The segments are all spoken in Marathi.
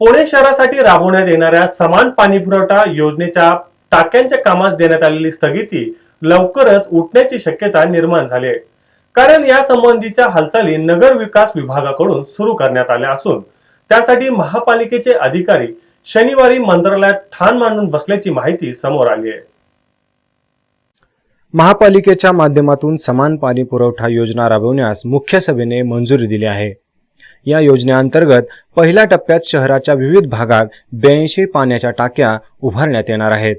पुणे शहरासाठी राबवण्यात येणाऱ्या समान पाणी पुरवठा योजनेच्या टाक्यांच्या कामास देण्यात आलेली स्थगिती लवकरच उठण्याची शक्यता निर्माण झाली आहे. कारण या संबंधीच्या हालचाली नगर विकास विभागाकडून सुरू करण्यात आल्या असून त्यासाठी महापालिकेचे अधिकारी शनिवारी मंत्रालयात ठाण मांडून बसल्याची माहिती समोर आली आहे. महापालिकेच्या माध्यमातून समान पाणी पुरवठा योजना राबवण्यास मुख्य सभेने मंजुरी दिली आहे. या योजनेअंतर्गत पहिल्या टप्प्यात शहराच्या विविध भागात ब्याऐंशी पाण्याच्या टाक्या उभारण्यात येणार आहेत.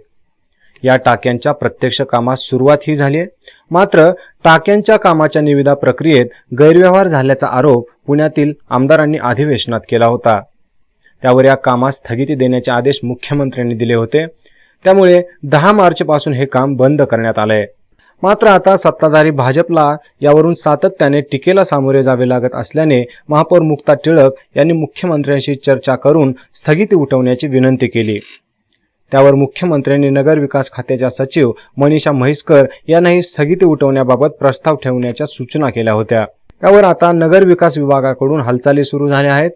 या टाक्यांच्या प्रत्यक्ष कामास सुरुवात ही झाली आहे. मात्र टाक्यांच्या कामाच्या निविदा प्रक्रियेत गैरव्यवहार झाल्याचा आरोप पुण्यातील आमदारांनी अधिवेशनात केला होता. त्यावर या कामास स्थगिती देण्याचे आदेश मुख्यमंत्र्यांनी दिले होते. त्यामुळे दहा मार्चपासून हे काम बंद करण्यात आलंय. मात्र आता सत्ताधारी भाजपला यावरून सातत्याने टीकेला सामोरे जावे लागत असल्याने महापौर मुक्ता टिळक यांनी मुख्यमंत्र्यांशी चर्चा करून स्थगिती उठवण्याची विनंती केली. त्यावर मुख्यमंत्र्यांनी नगर विकास खात्याच्या सचिव मनीषा म्हैसकर यांनाही स्थगिती उठवण्याबाबत प्रस्ताव ठेवण्याच्या सूचना केल्या होत्या. त्यावर आता नगर विकास विभागाकडून हालचाली सुरू झाल्या आहेत.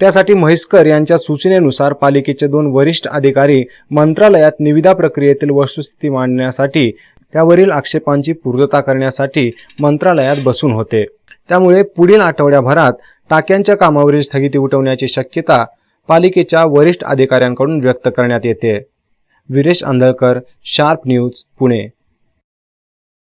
त्यासाठी म्हैसकर यांच्या सूचनेनुसार पालिकेचे दोन वरिष्ठ अधिकारी मंत्रालयात निविदा प्रक्रियेतील वस्तुस्थिती मांडण्यासाठी त्यावरील आक्षेपांची पूर्तता करण्यासाठी मंत्रालयात बसून होते. त्यामुळे पुढील आठवड्याभरात टाक्यांच्या कामावरील स्थगिती उठवण्याची शक्यता पालिकेच्या वरिष्ठ अधिकाऱ्यांकडून व्यक्त करण्यात येते. Viresh Andhalkar sharp news Pune.